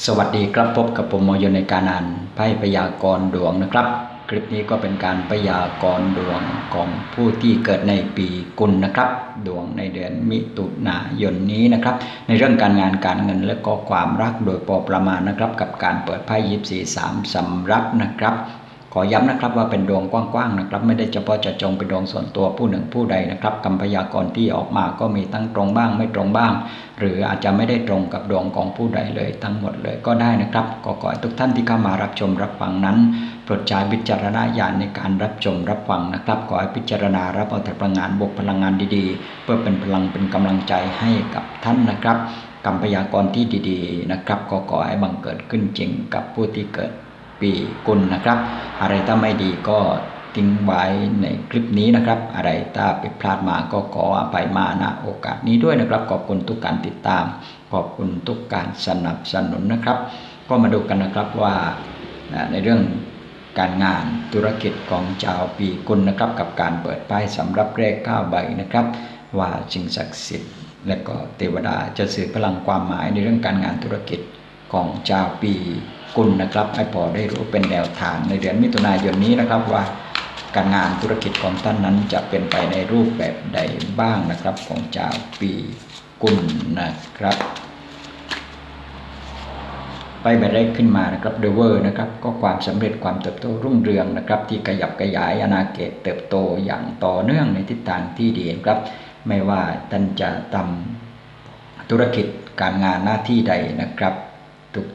สวัสดีครับพบกับผมโมยนในการอ่านไพ่พยากรณ์ดวงนะครับ คลิปนี้ก็เป็นการพยากรณ์ดวงของผู้ที่เกิดในปีกุลนะครับ ดวงในเดือนมิถุนายนนี้นะครับ ในเรื่องการงานการเงินและก็ความรักโดยพอประมาณนะครับ กับการเปิดไพ่ยิปซีสามสำรับนะครับ ขอย้ำนะครับว่าเป็นดวงกว้างๆนะครับ ไม่ได้เฉพาะจะจงเป็นดวงส่วนตัวผู้หนึ่งผู้ใดนะครับคำพยากรณ์ที่ออกมาก็มีทั้งตรงบ้างไม่ตรงบ้าง หรืออาจจะไม่ได้ตรงกับดวงของผู้ใดเลยทั้งหมดเลยก็ได้นะครับก็ขอให้ทุกท่านที่เข้ามารับชมรับฟังนั้นโปรดใช้วิจารณญาณในการรับชมรับฟังนะครับขอให้พิจารณารับเอาแต่พลังงานบวกพลังงานดีๆ เพื่อเป็นพลังเป็นกำลังใจให้กับท่านนะครับคำพยากรณ์ที่ดีๆนะครับก็ขอให้บังเกิดขึ้นจริงกับผู้ที่เกิด ปีกุลนะครับ อะไรถ้าไม่ดีก็ทิ้งไว้ในคลิปนี้นะครับ อะไรถ้าผิดพลาดมาก็ขออภัยมาณโอกาสนี้ด้วยนะครับ ขอบคุณทุกการติดตาม ขอบคุณทุกการสนับสนุนนะครับ ก็มาดูกันนะครับว่าในเรื่องการงานธุรกิจของชาวปีกุลนะครับ กับการเปิดป้ายสำหรับเลข9ใบนะครับ ว่าสิ่งศักดิ์สิทธิ์ และก็เทวดาจะสื่อพลังความหมายในเรื่องการงานธุรกิจของชาวปี กุลนะครับให้พอได้รู้เป็นแนวทางในเดือนมิถุนายนนี้นะครับว่าการงานธุรกิจของท่านนั้นจะเป็นไปในรูปแบบใดบ้างนะครับ ของชาวปีกุลนะครับ ไปใบบแรกขึ้นมานะครับเดเวอร์นะครับก็ความสำเร็จความเติบโตรุ่งเรืองนะครับ ที่ขยับขยายอาณาเขตเติบโตอย่างต่อเนื่องในทิศทางที่ดีครับ ไม่ว่าท่านจะทำธุรกิจการงานหน้าที่ใดนะครับ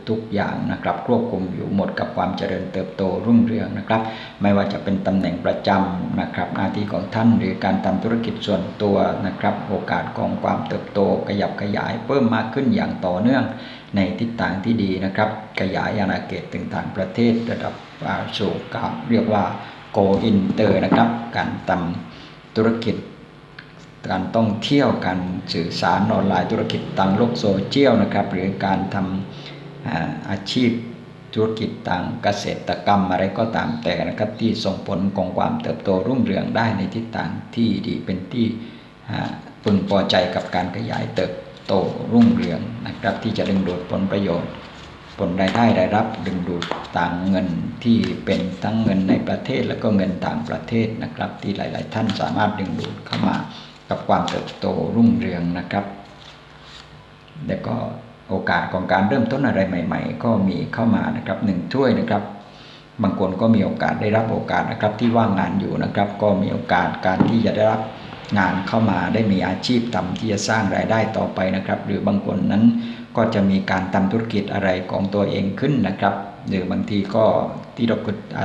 ทุกๆอย่างนะครับควบคุมอยู่หมดกับความเจริญเติบโตรุ่งเรืองนะครับ ไม่ว่าจะเป็นตำแหน่งประจำนะครับหน้าที่ของท่านหรือการทำธุรกิจส่วนตัวนะครับ โอกาสของความเติบโตขยับขยายเพิ่มมากขึ้นอย่างต่อเนื่องในทิศทางที่ดีนะครับ ขยายอาณาเขตถึงต่างประเทศระดับสู่กับเรียกว่าโกอินเตอร์นะครับ การทำธุรกิจการต้องเที่ยวการสื่อสารออนไลน์ธุรกิจทางโลกโซเชียลนะครับ หรือการทำ อาชีพธุรกิจต่างเกษตรกรรมอะไรก็ตามแต่นะครับที่ส่งผลของความเติบโตรุ่งเรืองได้ในทิศทางที่ดีเป็นที่พึงพอใจกับการขยายเติบโตรุ่งเรืองนะครับ ที่จะดึงดูดผลประโยชน์ ผลรายได้ได้รับดึงดูดต่างเงินที่เป็นทั้งเงินในประเทศและก็เงินต่างประเทศนะครับ ที่หลาย ๆ ท่านสามารถดึงดูดเข้ามากับความเติบโตรุ่งเรืองนะครับ และก็ โอกาสของการเริ่มต้นอะไรใหม่ ๆ ก็มีเข้ามานะครับหนึ่งถ้วยนะครับ บางคนก็มีโอกาสได้รับโอกาสนะครับที่ว่างงานอยู่นะครับ ก็มีโอกาสการที่จะได้รับงานเข้ามาได้มีอาชีพทำที่จะสร้างรายได้ต่อไปนะครับ หรือบางคนนั้นก็จะมีการทำธุรกิจอะไรของตัวเองขึ้นนะครับ หรือบางทีก็ที่เรา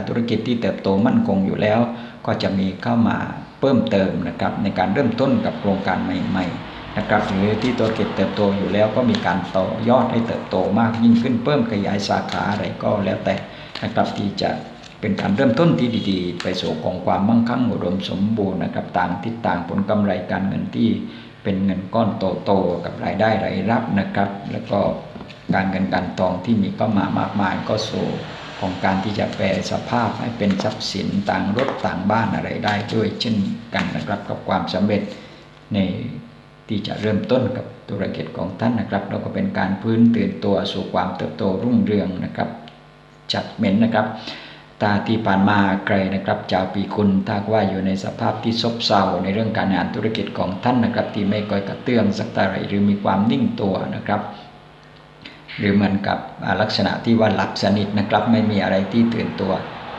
ธุรกิจที่เติบโตมั่นคงอยู่แล้ว ก็จะมีเข้ามาเพิ่มเติมนะครับในการเริ่มต้นกับโครงการใหม่ ๆ นะครับหรือที่ตัวกิจเติบโตอยู่แล้วก็มีการต่อยอดให้เติบโตมากยิ่งขึ้นเพิ่มขยายสาขาอะไรก็แล้วแต่นะครับที่จะเป็นการเริ่มต้นที่ดีๆ ไปสู่ของความมั่งคั่งอุดมสมบูรณ์นะครับต่างทิศต่างผลกำไรการเงินที่เป็นเงินก้อนโตๆกับรายได้รายรับนะครับ แล้วก็การเงินการทองที่มีก็มามากมายก็สู่ของการที่จะแปลสภาพให้เป็นทรัพย์สินต่างรถต่างบ้านอะไรได้ด้วยเช่นกันนะครับกับความสำเร็จใน ที่จะเริ่มต้นกับธุรกิจของท่านนะครับแล้วก็เป็นการพื้นตื่นตัวสู่ความเติบโตรุ่งเรืองนะครับจัดเม้นนะครับตาที่ผ่านมาไกลนะครับเจ้าปีคุณถ้าว่าอยู่ในสภาพที่ซบเซาในเรื่องการงานธุรกิจของท่านนะครับ ที่ไม่ก่อยกระเตื้องสักเท่าไรหรือมีความนิ่งตัวนะครับ หรือเหมือนกับลักษณะที่ว่าหลับสนิทนะครับ ไม่มีอะไรที่ตื่นตัว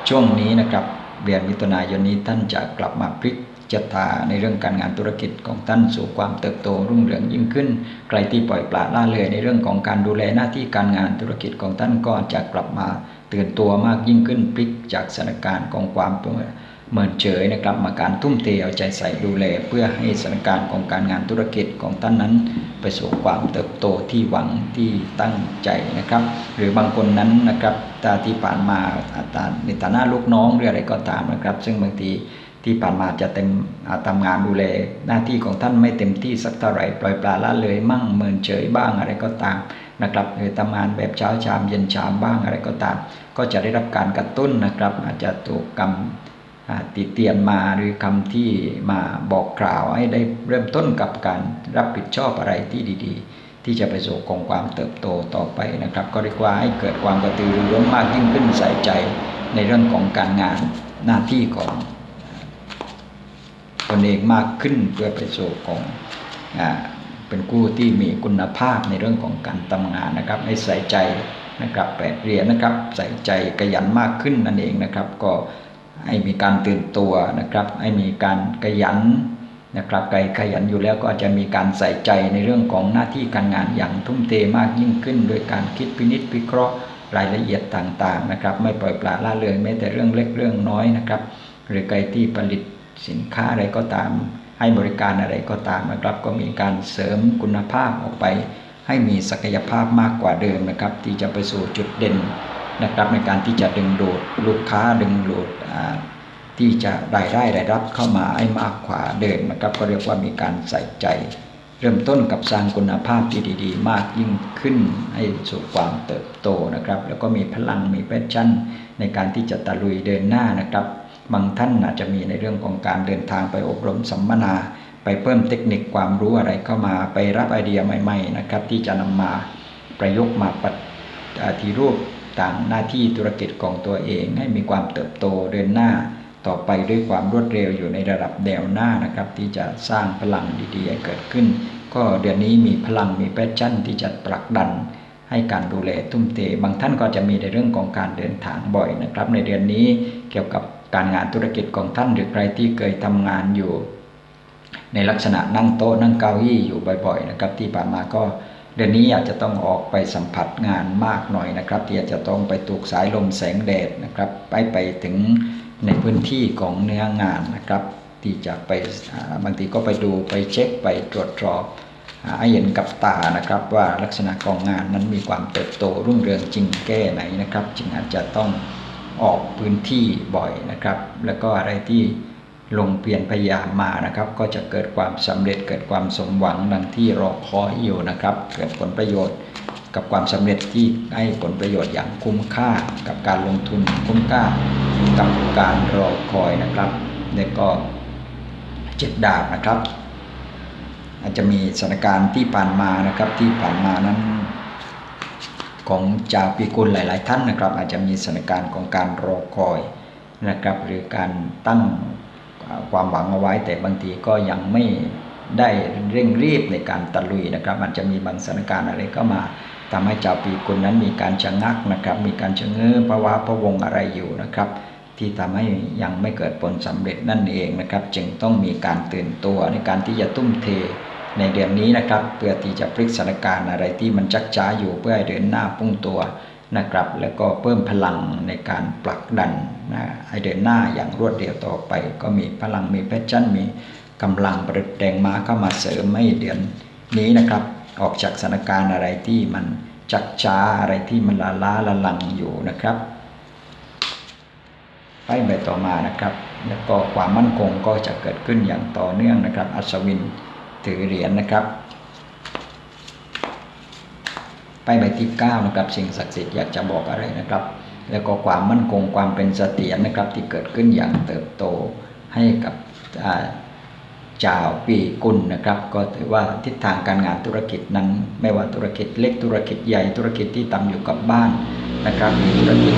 ช่วงนี้นะครับเดือนมิถุนายนนี้ท่านจะกลับมาพลิก จตาในเรื่องการงานธุรกิจของท่านสู่ความเติบโตรุ่งเรืองยิ่งขึ้น ใครที่ปล่อยปละละเลยในเรื่องของการดูแลหน้าที่การงานธุรกิจของท่านก็จะกลับมาตื่นตัวมากยิ่งขึ้นพลิกจากสถานการณ์ของความเหมือนเฉยนะครับมาการทุ่มเทเอาใจใส่ดูแล เพื่อให้สถานการณ์ของการงานธุรกิจของท่านนั้น ไปสู่ความเติบโตที่หวังที่ตั้งใจนะครับ หรือบางคนนั้นนะครับตาที่ผ่านมาตาในฐานะลูกน้องหรืออะไรก็ตามนะครับ ซึ่งบางที ที่ผ่านมาจะเต็มทำงานดูแลหน้าที่ของท่านไม่เต็มที่สักเท่าไหร่ปล่อยปลาละเลยมั่งเมินเฉยบ้างอะไรก็ตามนะครับหรือทำงานแบบเช้าชามเย็นชามบ้างอะไรก็ตาม ก็จะได้รับการกระตุ้นนะครับ อาจจะถูกกรรมติเตียนมาหรือคำที่มาบอกกล่าวให้ได้เริ่มต้นกับการรับผิดชอบอะไรที่ดีๆ ที่จะไปสู่กองความเติบโตต่อไปนะครับ ก็เรียกว่าให้เกิดความกระตือรือร้นมากยิ่งขึ้นใส่ใจในเรื่องของการงานหน้าที่ของ นเองมากขึ้นเพื่อไปสู่ของอ่าเป็นกู้ที่มีคุณภาพในเรื่องของการทำงานนะครับให้ใส่ใจนะครับแปดเรียนนะครับใส่ใจขยันมากขึ้นนั่นเองนะครับ ก็ให้มีการตื่นตัวนะครับให้มีการขยันนะครับใครขยันอยู่แล้วก็อาจจะมีการใส่ใจในเรื่องของหน้าที่การงานอย่างทุ่มเทมากยิ่งขึ้น โดยการคิดพินิจพิเคราะห์รายละเอียดต่างๆนะครับ ไม่ปล่อยปละละเลยแม้แต่เรื่องเล็กเรื่องน้อยนะครับ หรือใครที่ผลิต สินค้าอะไรก็ตาม ให้บริการอะไรก็ตามนะครับ ก็มีการเสริมคุณภาพออกไป ให้มีศักยภาพมากกว่าเดิมนะครับ ที่จะไปสู่จุดเด่นนะครับในการที่จะดึงดูดลูกค้าดึงดูดที่จะรายได้รายรับเข้ามาให้มากกว่าเดิมนะครับ ก็เรียกว่ามีการใส่ใจ เริ่มต้นกับสร้างคุณภาพที่ดี ๆ มากยิ่งขึ้นให้สู่ความเติบโตนะครับ แล้วก็มีพลังมีแพชชั่นในการที่จะตะลุยเดินหน้านะครับ บางท่านอาจจะมีในเรื่องของการเดินทางไปอบรมสัมมนา ไปเพิ่มเทคนิคความรู้อะไรเข้ามาไปรับไอเดียใหม่ๆนะครับที่จะนำมาประยุกต์มาปฏิรูปต่างหน้าที่ธุรกิจของตัวเอง ให้มีความเติบโตเดินหน้าต่อไปด้วยความรวดเร็วอยู่ในระดับแนวหน้านะครับ ที่จะสร้างพลังดีๆ เกิดขึ้น ก็เดือนนี้มีพลังมีแพชชั่นที่จะผลักดัน ให้การดูแลทุ่มเทบางท่านก็จะมีในเรื่องของการเดินทางบ่อยนะครับ ในเดือนนี้เกี่ยวกับ การงานธุรกิจของท่านหรือใครที่เคยทำงานอยู่ ในลักษณะนั่งโต๊ะนั่งเก้าอี้อยู่บ่อย ๆ นะครับ ที่ผ่านมาก็เดือนนี้อาจจะต้องออกไปสัมผัสงานมากหน่อยนะครับ ที่อาจจะต้องไปถูกสายลมแสงแดดนะครับ ไปไปถึงในพื้นที่ของเนื้องานนะครับ ที่จะไปบางทีก็ไปดูไปเช็คไปตรวจสอบให้เห็นกับตานะครับว่าลักษณะของงานนั้นมีความเติบโตรุ่งเรืองจริงแก้ไหนนะครับ จึงอาจจะต้อง ออกพื้นที่บ่อยนะครับ แล้วก็อะไรที่ลงเพียรพยายามมานะครับ ก็จะเกิดความสำเร็จเกิดความสมหวังดังที่รอคอยอยู่นะครับ เกิดผลประโยชน์กับความสำเร็จที่ให้ผลประโยชน์อย่างคุ้มค่ากับการลงทุนคุ้มค่ากับการรอคอยนะครับแล้วก็เจ็ดดาบนะครับ อาจจะมีสถานการณ์ที่ผ่านมานะครับที่ผ่านมานั้น ของชาวปีกุลหลาย ๆ ท่านนะครับ อาจจะมีสถานการณ์ของการรอคอยนะครับ หรือการตั้งความหวังเอาไว้ แต่บางทีก็ยังไม่ได้เร่งรีบในการตะลุยนะครับ อาจจะมีบางสถานการณ์อะไรก็มาทำให้ชาวปีกุลนั้นมีการชะงักนะครับ มีการชะเง้อภาวะพะวงอะไรอยู่นะครับ ที่ทำให้ยังไม่เกิดผลสำเร็จนั่นเองนะครับ จึงต้องมีการตื่นตัวในการที่จะตุ้มเท ในเดือนนี้นะครับ เพื่อที่จะพลิกสถานการณ์อะไรที่มันจักจ้าอยู่เพื่อให้เดินหน้าพุ่งตัวนะครับ แล้วก็เพิ่มพลังในการผลักดันนะให้เดินหน้าอย่างรวดเร็วต่อไป ก็มีพลังมีแพชชั่นมีกำลังประแดงม้าเข้ามาเสริมให้เดือนนี้นะครับ ออกจากสถานการณ์อะไรที่มันจักจ้าอะไรที่มันลาล้าละลังอยู่นะครับไปใบต่อมานะครับ แล้วก็ความมั่นคงก็จะเกิดขึ้นอย่างต่อเนื่องนะครับ อัศวิน ถือเหรียญนะครับไปใบที่9นะครับสิ่งศักดิ์สิทธิ์อยากจะบอกอะไรนะครับ แล้วก็ความมั่นคงความเป็นเสถียรนะครับ ที่เกิดขึ้นอย่างเติบโตให้กับเจ้าปีกุลนะครับ ก็ถือว่าทิศทางการงานธุรกิจนั้น ไม่ว่าธุรกิจเล็กธุรกิจใหญ่ธุรกิจที่ทำอยู่กับบ้านนะครับหรือธุรกิจ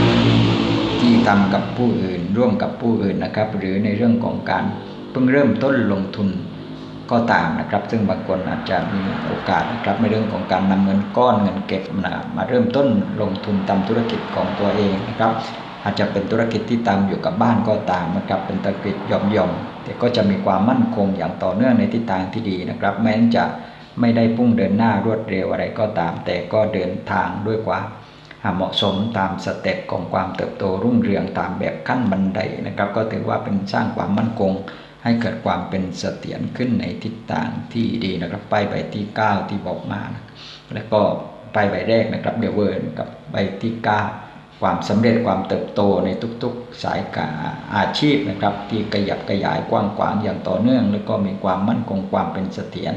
ที่ทำกับผู้อื่น ร่วมกับผู้อื่นนะครับ หรือในเรื่องของการเพิ่งเริ่มต้นลงทุน ก็ตามนะครับ ซึ่งบางคนอาจจะมีโอกาสนะครับในเรื่องของการนำเงินก้อนเงินเก็บมามาเริ่มต้นลงทุนทำธุรกิจของตัวเองนะครับ อาจจะเป็นธุรกิจที่ทำอยู่กับบ้านก็ตามนะครับเป็นธุรกิจหย่อมๆแต่ก็จะมีความมั่นคงอย่างต่อเนื่องในทิศทางที่ดีนะครับ แม้จะไม่ได้พุ่งเดินหน้ารวดเร็วอะไรก็ตาม แต่ก็เดินทางด้วยความเหมาะสมตามสเต็ปของความเติบโตรุ่งเรืองตามแบบขั้นบันไดนะครับ ก็ถือว่าเป็นสร้างความมั่นคง ให้เกิดความเป็นเสถียรขึ้นในทิศทางที่ดีนะครับ ไปใบที่ 9 ที่บอกมานะแล้วก็ไปใบแรกนะครับเดเวิร์นกับใบที่ 9 ความสำเร็จความเติบโตในทุกๆสายการอาชีพนะครับ ที่ขยับขยายกว้างขวางอย่างต่อเนื่อง แล้วก็มีความมั่นคงความเป็นเสถียร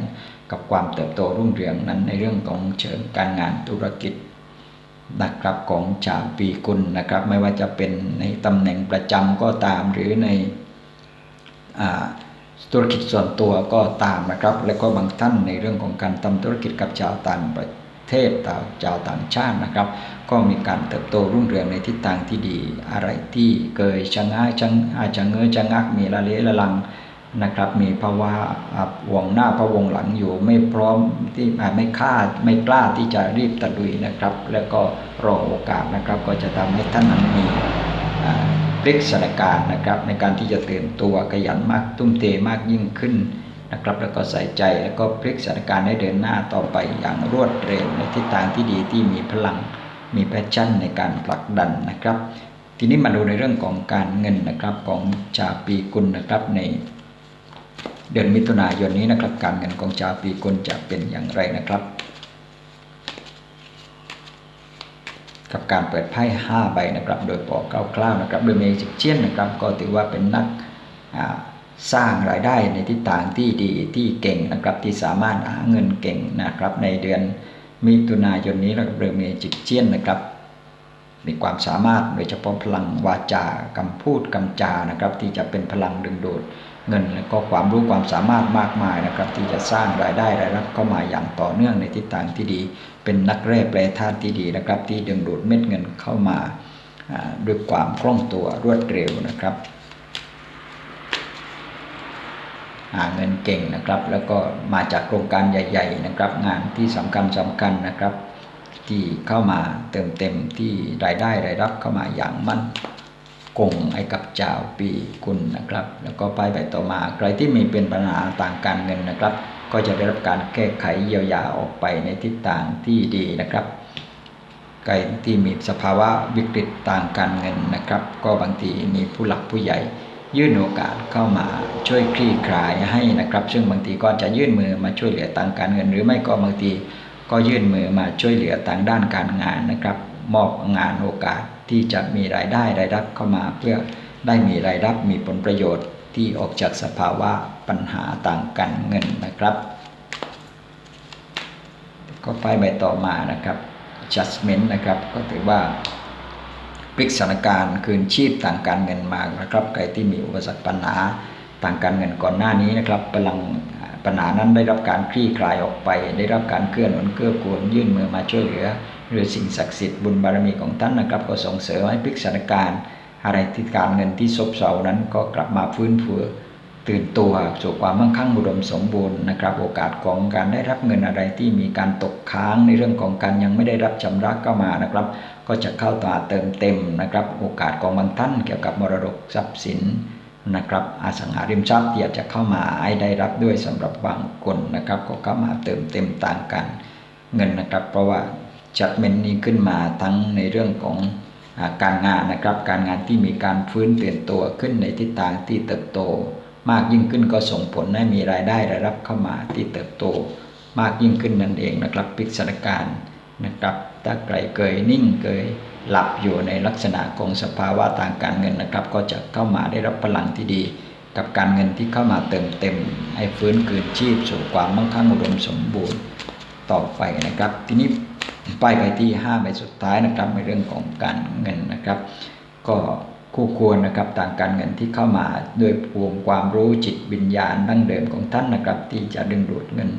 กับความเติบโตรุ่งเรืองนั้นในเรื่องของเชิงการงานธุรกิจนะครับของชาวปีกุลนะครับ ไม่ว่าจะเป็นในตำแหน่งประจำก็ตามหรือใน ธุรกิจส่วนตัวก็ตามนะครับ แล้วก็บางท่านในเรื่องของการทำธุรกิจกับชาวต่างประเทศต่างชาวต่างชาตินะครับ ก็มีการเติบโตรุ่งเรืองในทิศทางที่ดี อะไรที่เกยชะง่ายจังอาจจะเงยชะงักมีละเลละลังนะครับมีภาวะวงหน้าพะวงหลังอยู่ไม่พร้อมที่ไม่คาดไม่กล้าที่จะรีบตะลุยนะครับ แล้วก็รอโอกาสนะครับก็จะทำให้ท่านนั้นมี พลิกสถานการณ์นะครับ ในการที่จะตื่นตัวขยันมากตุ้มเตมากยิ่งขึ้นนะครับ แล้วก็ใส่ใจแล้วก็พลิกสถานการณ์ให้เดินหน้าต่อไปอย่างรวดเร็วในทิศทางที่ดีที่มีพลังมีแพชชั่นในการผลักดันนะครับ ทีนี้มาดูในเรื่องของการเงินนะครับของชาปีกุลนะครับในเดือนมิถุนายนนี้นะครับ การเงินของชาวปีกุลจะเป็นอย่างไรนะครับ กับการเปิดไพ่5ใบนะครับโดยปอกคร่าวๆนะครับโดยเมจิกเชียนนะครับก็ถือว่าเป็นนักสร้างรายได้ในทิศทางที่ดีที่เก่งนะครับที่สามารถหาเงินเก่งนะครับในเดือนมิถุนายนนี้นะครับโดยเมจิกเชียนนะครับ มีความสามารถโดยเฉพาะพลังวาจากำพูดกำจานะครับ ที่จะเป็นพลังดึงดูดเงิน และก็ความรู้ความสามารถมากมายนะครับ ที่จะสร้างรายได้รายรับเข้ามาอย่างต่อเนื่องในทิศทางที่ดี เป็นนักแร่แปรธาตุที่ดีนะครับ ที่ดึงดูดเม็ดเงินเข้ามาด้วยความคล่องตัวรวดเร็วนะครับหาเงินเก่งนะครับ แล้วก็มาจากโครงการใหญ่ ๆ นะครับ งานที่สำคัญสำคัญนะครับ ที่เข้ามาเติมเต็มที่รายได้รายรับเข้ามาอย่างมั่นคงให้กับเจ้าปีกุลนะครับ แล้วก็ไปไปต่อมาใครที่มีเป็นปัญหาต่างการเงินนะครับ ก็จะได้รับการแก้ไขเยียวยาออกไปในทิศทางที่ดีนะครับใครที่มีสภาวะวิกฤตต่างการเงินนะครับ ก็บางทีมีผู้หลักผู้ใหญ่ยื่นโอกาสเข้ามาช่วยคลี่คลายให้นะครับ ซึ่งบางทีก็จะยื่นมือมาช่วยเหลือต่างการเงิน หรือไม่ก็บางที ก็ยื่นมือมาช่วยเหลือต่างด้านการงานนะครับ มอบงานโอกาสที่จะมีรายได้รายรับเข้ามาเพื่อได้มีรายรับมีผลประโยชน์ที่ออกจากสภาวะปัญหาต่างกันเงินนะครับ ก็ไปใบต่อมานะครับ judgment นะครับก็ถือว่าพลิกสถานการณ์คืนชีพต่างการเงินมานะครับใครที่มีอุปสรรคปัญหา ต่างการเงินก่อนหน้านี้นะครับพลังปัญหานั้นได้รับการคลี่คลายออกไป ได้รับการเคลื่อนหนุนเกื้อกูลยื่นมือมาช่วยเหลือ หรือสิ่งศักดิ์สิทธิ์บุญบารมีของท่านนะครับ ก็ส่งเสริมให้พลิกสถานการณ์อะไรที่การเงินที่ซบเซานั้นก็กลับมาฟื้นฟูตื่นตัวสู่ความมั่งคั่งอุดมสมบูรณ์นะครับ โอกาสของการได้รับเงินอะไรที่มีการตกค้างในเรื่องของการยังไม่ได้รับชำระเข้ามานะครับ ก็จะเข้าตาเติมเต็มนะครับ โอกาสของบางท่านเกี่ยวกับมรดกทรัพย์สิน นะครับอสังหาริมทรัพย์ที่อาจจะเข้ามาให้ได้รับด้วยสำหรับบางคนนะครับก็เข้ามาเติมเต็มต่างกันเงินนะครับ เพราะว่าจัดเมนนี้ขึ้นมาทั้งในเรื่องของการงานนะครับ การงานที่มีการฟื้นเปลี่ยนตัวขึ้นในทิศทางที่เติบโต มากยิ่งขึ้นก็ส่งผลให้มีรายได้รายรับเข้ามาที่เติบโต มากยิ่งขึ้นนั่นเองนะครับพิกษณการนะครับถ้าใครเคยนิ่งเคยหลับอยู่ในลักษณะของสภาวะทางการเงินนะครับ ก็จะเข้ามาได้รับพลังที่ดี กับการเงินที่เข้ามาเติมเต็ม ให้ฟื้นคืนชีพสู่ความมั่งคั่งอุดมสมบูรณ์ต่อไปนะครับ ทีนี้ไปไปที่5ใบสุดท้ายนะครับในเรื่องของการเงินนะครับ ก็คู่ควรนะครับต่างการเงินที่เข้ามาด้วยภูมิความรู้จิตวิญญาณดั้งเดิมของท่านนะครับ ที่จะดึงดูดเงิน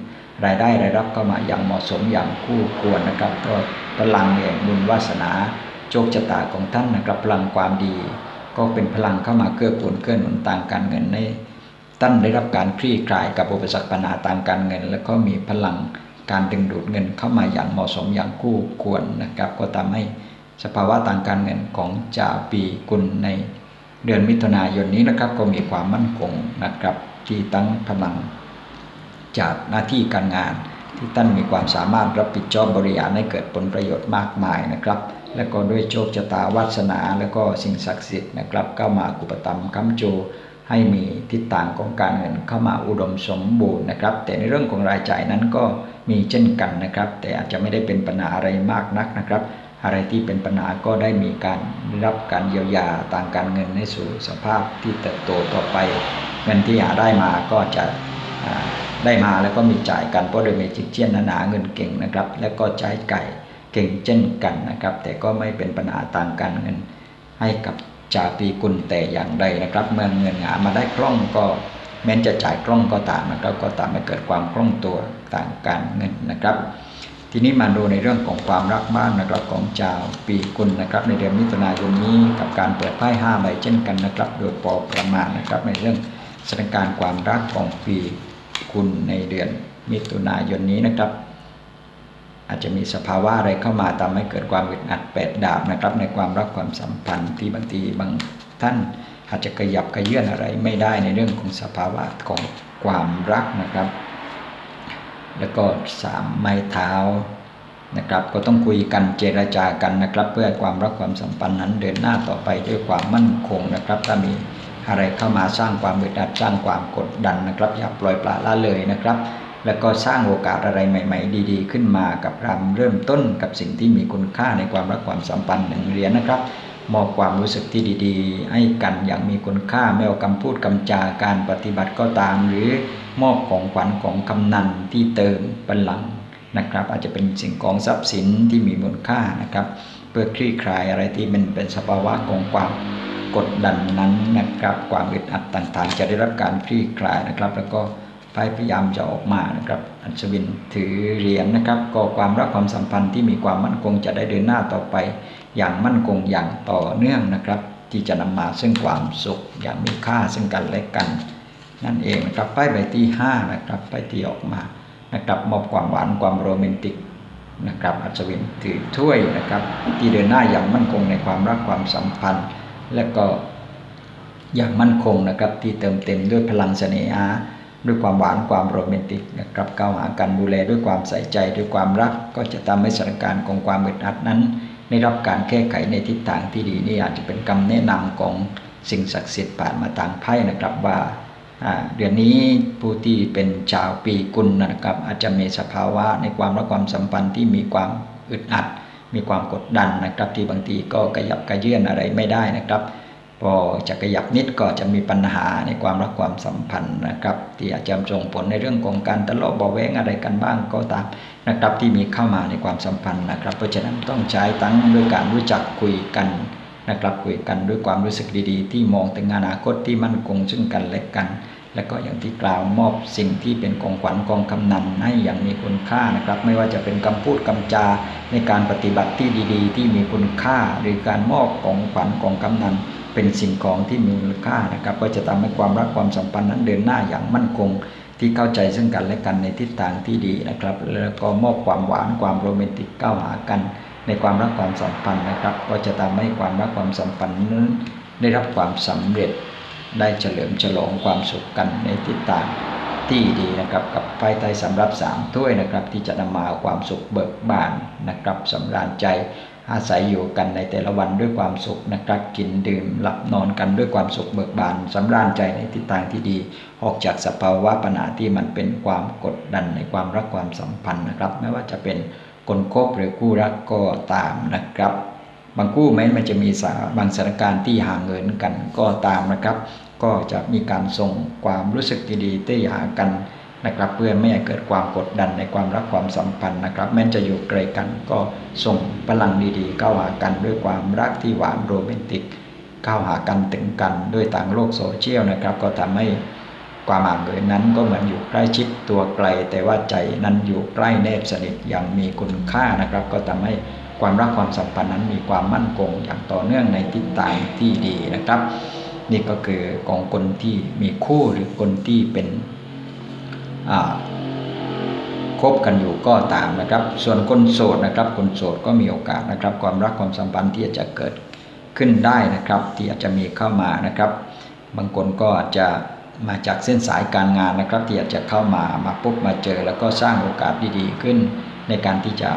รายได้รายรับเข้ามาอย่างเหมาะสมอย่างคู่ควรนะครับ ก็พลังแห่งบุญวาสนาโชคชะตาของท่านนะครับพลังความดี ก็เป็นพลังเข้ามาเกื้อกูลเกื้อหนุนต่างการเงินในท่านได้รับการคลี่คลายกับอุปสรรคปัญหาต่างการเงิน แล้วก็มีพลังการดึงดูดเงินเข้ามาอย่างเหมาะสมอย่างคู่ควรนะครับ ก็ทำให้สภาวะต่างการเงินของจ่าปีกุลในเดือนมิถุนายนนี้นะครับ ก็มีความมั่นคงนะครับที่ตั้งพลัง จากหน้าที่การงาน ที่ท่านมีความสามารถรับผิดชอบบริหารให้เกิดผลประโยชน์มากมายนะครับ และก็ด้วยโชคชะตาวาสนาและก็สิ่งศักดิ์สิทธิ์นะครับเข้ามากุปตัมคัมโจให้มีทิศทางของการเงินเข้ามาอุดมสมบูรณ์นะครับ แต่ในเรื่องของรายจ่ายนั้นก็มีเช่นกันนะครับ แต่อาจจะไม่ได้เป็นปัญหาอะไรมากนักนะครับ อะไรที่เป็นปัญหาก็ได้มีการรับการเยียวยาต่างการเงินในสู่สภาพที่เติบโตต่อไปเงินที่หาได้มาก็จะ ได้มาแล้วก็มีจ่ายกันเพราะโดยเมจิกเชียนหนาเงินเก่งนะครับ แล้วก็ใช้ไก่เก่งเช่นกันนะครับ แต่ก็ไม่เป็นปัญหาต่างการเงิน ให้กับจาปีกุลแต่อย่างใดนะครับ เมื่อเงินหามาได้คล่องก็แม้จะจ่ายกล้องก็ตามนะครับ ก็ตามให้เกิดความคล่องตัวต่างการเงินนะครับ ทีนี้มาดูในเรื่องของความรักบ้างนะครับของชาวปีกุลนะครับ ในเดือนมิถุนายนนี้กับการเปิดไพ่ห้าใบเช่นกันนะครับ โดยพอประมาณนะครับ ในเรื่องสถานการณ์ความรักของปี กุลในเดือนมิถุนายนนี้นะครับ อาจจะมีสภาวะอะไรเข้ามาทำให้เกิดความอึดอัดแปดดาบนะครับ ในความรักความสัมพันธ์ที่บางทีบางท่านอาจจะขยับขยื่นอะไรไม่ได้ในเรื่องของสภาวะของความรักนะครับ แล้วก็สามไม้เท้านะครับ ก็ต้องคุยกันเจรจากันนะครับ เพื่อความรักความสัมพันธ์นั้นเดินหน้าต่อไปด้วยความมั่นคงนะครับ ถ้ามี อะไรเข้ามาสร้างความอึดอัดสร้างความกดดันนะครับอย่าปล่อยปละละเลยนะครับ แล้วก็สร้างโอกาสอะไรใหม่ ๆ ดี ๆ ขึ้นมากับรำเริ่มต้นกับสิ่งที่มีคุณค่าในความรักความสัมพันธ์หนึ่งเหรียญนะครับมอบความรู้สึกที่ดีๆ ให้กันอย่างมีคุณค่าไม่ว่าคำพูดคำจาการปฏิบัติก็ตาม หรือมอบของขวัญของกำนันที่เติมพลังนะครับ อาจจะเป็นสิ่งของทรัพย์สินที่มีมูลค่านะครับ เพื่อคลี่คลายอะไรที่มันเป็นสภาวะของความ กดดันนั้นนะครับ ความอึดอัดต่างๆ จะได้รับการคลี่คลายนะครับ แล้วก็ไพ่พยายามจะออกมานะครับ อัศวินถือเหรียญนะครับ ก็ความรักความสัมพันธ์ที่มีความมั่นคงจะได้เดินหน้าต่อไป อย่างมั่นคงอย่างต่อเนื่องนะครับ ที่จะนำมาซึ่งความสุขอย่างมีค่าซึ่งกันและกัน นั่นเองนะครับไพ่ใบที่5นะครับไพ่ที่ออกมานะครับมอบความหวานความโรแมนติกนะครับอัศวินถือถ้วยนะครับ ที่เดินหน้าอย่างมั่นคงในความรักความสัมพันธ์ และก็อย่างมั่นคงนะครับที่เติมเต็มด้วยพลังเสน่หาด้วยความหวานความโรแมนติกนะครับก้าวหากันดูแลด้วยความใส่ใจด้วยความรัก ก็จะทำให้สถานการณ์ของความอึดอัดนั้น ได้รับการแก้ไขในทิศทางที่ดีนี่อาจจะเป็นคำแนะนำของสิ่งศักดิ์สิทธิ์ผ่านมาทางไพ่นะครับว่าเดือนนี้ผู้ที่เป็นชาวปีกุลนะครับอาจจะมีสภาวะในความรักความสัมพันธ์ที่มีความอึดอัด มีความกดดันนะครับ ที่บางทีก็กระยับกระเยื่อนอะไรไม่ได้นะครับ พอจะขยับนิดก็จะมีปัญหาในความรักความสัมพันธ์นะครับ ที่อาจจะส่งผลในเรื่องของการทะเลาะเบาแวงอะไรกันบ้างก็ตามนะครับที่มีเข้ามาในความสัมพันธ์นะครับ เพราะฉะนั้นต้องใช้ทั้งด้วยการรู้จักคุยกันนะครับคุยกันด้วยความรู้สึกดีๆ ที่มองถึงอนาคตที่มั่นคงซึ่งกันและกัน และก็อย่างที่กล่าวมอบสิ่งที่เป็นของขวัญกองคำนันให้อย่างมีคุณค่านะครับ ไม่ว่าจะเป็นคำพูดคำจาในการปฏิบัติที่ดี ๆ ที่มีคุณค่า หรือการมอบของขวัญกองคำนันเป็นสิ่งของที่มีมูลค่านะครับ ก็จะทำให้ความรักความสัมพันธ์นั้นเดินหน้าอย่างมั่นคง ที่เข้าใจซึ่งกันและกันในทิศทางที่ดีนะครับ แล้วก็มอบความหวานความโรแมนติกก้าวหากัน ในความรักความสัมพันธ์นะครับ ก็จะทำให้ความรักความสัมพันธ์นั้นได้รับความสำเร็จ ได้เฉลิมฉลองความสุขกันในทิศทางที่ดีนะครับกับไพ่ไทยสำรับสามถ้วยนะครับ ที่จะนำมาความสุขเบิกบานนะครับสำราญใจอาศัยอยู่กันในแต่ละวันด้วยความสุขนะครับกินดื่มหลับนอนกันด้วยความสุขเบิกบานสำราญใจในทิศทางที่ดี ออกจากสภาวะปัญหาที่มันเป็นความกดดันในความรักความสัมพันธ์นะครับ ไม่ว่าจะเป็นคนคบหรือคู่รักก็ตามนะครับ บางคู่แม้มันจะมีสาบางสถานการณ์ที่ห่างเหินกันก็ตามนะครับ ก็จะมีการส่งความรู้สึกดีๆที่หากันนะครับ เพื่อไม่ให้เกิดความกดดันในความรักความสัมพันธ์นะครับ แม้จะอยู่ไกลกันก็ส่งพลังดีๆเข้าหากันด้วยความรักที่หวานโรแมนติกเข้าหากันถึงกันด้วยทางโลกโซเชียลนะครับ ก็ทำให้ความห่างเหินนั้นก็เหมือนอยู่ใกล้ชิดตัวไกล แต่ว่าใจนั้นอยู่ใกล้แนบสนิทอย่างมีคุณค่านะครับ ก็ทำให้ ความรักความสัมพันธ์นั้นมีความมั่นคงอย่างต่อเนื่องในทิศทางที่ดีนะครับ นี่ก็คือของคนที่มีคู่หรือคนที่เป็นคบกันอยู่ก็ตามนะครับ ส่วนคนโสดนะครับ คนโสดก็มีโอกาสนะครับ ความรักความสัมพันธ์ที่จะเกิดขึ้นได้นะครับ ที่อาจจะมีเข้ามานะครับ บางคนก็อาจจะมาจากเส้นสายการงานนะครับ ที่อาจจะเข้ามามาพบมาเจอ แล้วก็สร้างโอกาสดีๆขึ้นในการที่จะ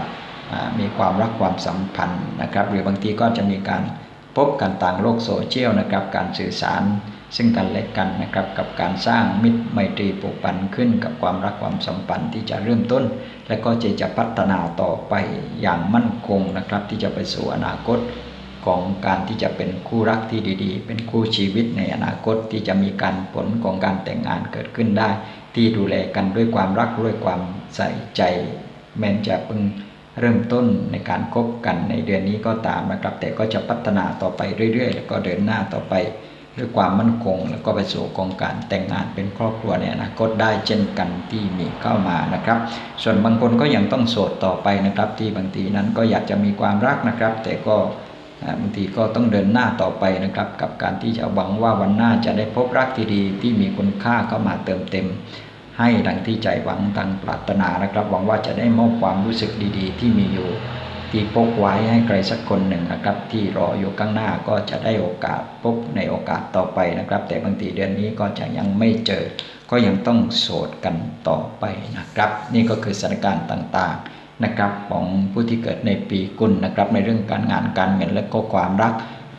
มีความรักความสัมพันธ์นะครับ หรือบางทีก็จะมีการพบกันต่างโลกโซเชียลนะครับ การสื่อสารซึ่งกันและกันนะครับ กับการสร้างมิตรไมตรีผูกพันขึ้น กับความรักความสัมพันธ์ที่จะเริ่มต้น และก็จะจะพัฒนาต่อไปอย่างมั่นคงนะครับ ที่จะไปสู่อนาคตของการที่จะเป็นคู่รักที่ดีๆ เป็นคู่ชีวิตในอนาคตที่จะมีการผลของการแต่งงานเกิดขึ้นได้ ที่ดูแลกันด้วยความรักด้วยความใส่ใจ แม้จะเพิ่ง เริ่มต้นในการคบกันในเดือนนี้ก็ตามนะครับ แต่ก็จะพัฒนาต่อไปเรื่อยๆ แล้วก็เดินหน้าต่อไปหรือความมั่นคง แล้วก็ไปสู่กองการแต่งงานเป็นครอบครัวในอนาคตได้เช่นกันที่มีเข้ามานะครับ ส่วนบางคนก็ยังต้องโสดต่อไปนะครับ ที่บางทีนั้นก็อยากจะมีความรักนะครับ แต่ก็บางทีก็ต้องเดินหน้าต่อไปนะครับ กับการที่จะหวังว่าวันหน้าจะได้พบรักที่ดีที่มีคุณค่าเข้ามาเติมเต็ม ให้ดังที่ใจหวังดังปรารถนานะครับ หวังว่าจะได้มอบความรู้สึกดีๆ ที่มีอยู่ที่พกไว้ให้ใครสักคนหนึ่งนะครับ ที่รออยู่ข้างหน้าก็จะได้โอกาสพบในโอกาสต่อไปนะครับ แต่บางทีเดือนนี้ก็จะยังไม่เจอ ก็ยังต้องโสดกันต่อไปนะครับ นี่ก็คือสถานการณ์ต่างๆนะครับของผู้ที่เกิดในปีกุลนะครับ ในเรื่องการงานการเงินและก็ความรัก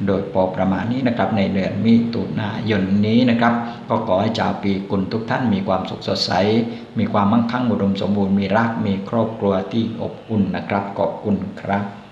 โดยพอประมาณนี้นะครับในเดือนมิถุนายนนี้นะครับ ก็ขอให้ชาวปีกุลทุกท่านมีความสุขสดใส มีความมั่งคั่งอุดมสมบูรณ์มีรักมีครอบครัวที่อบอุ่นนะครับขอบคุณครับ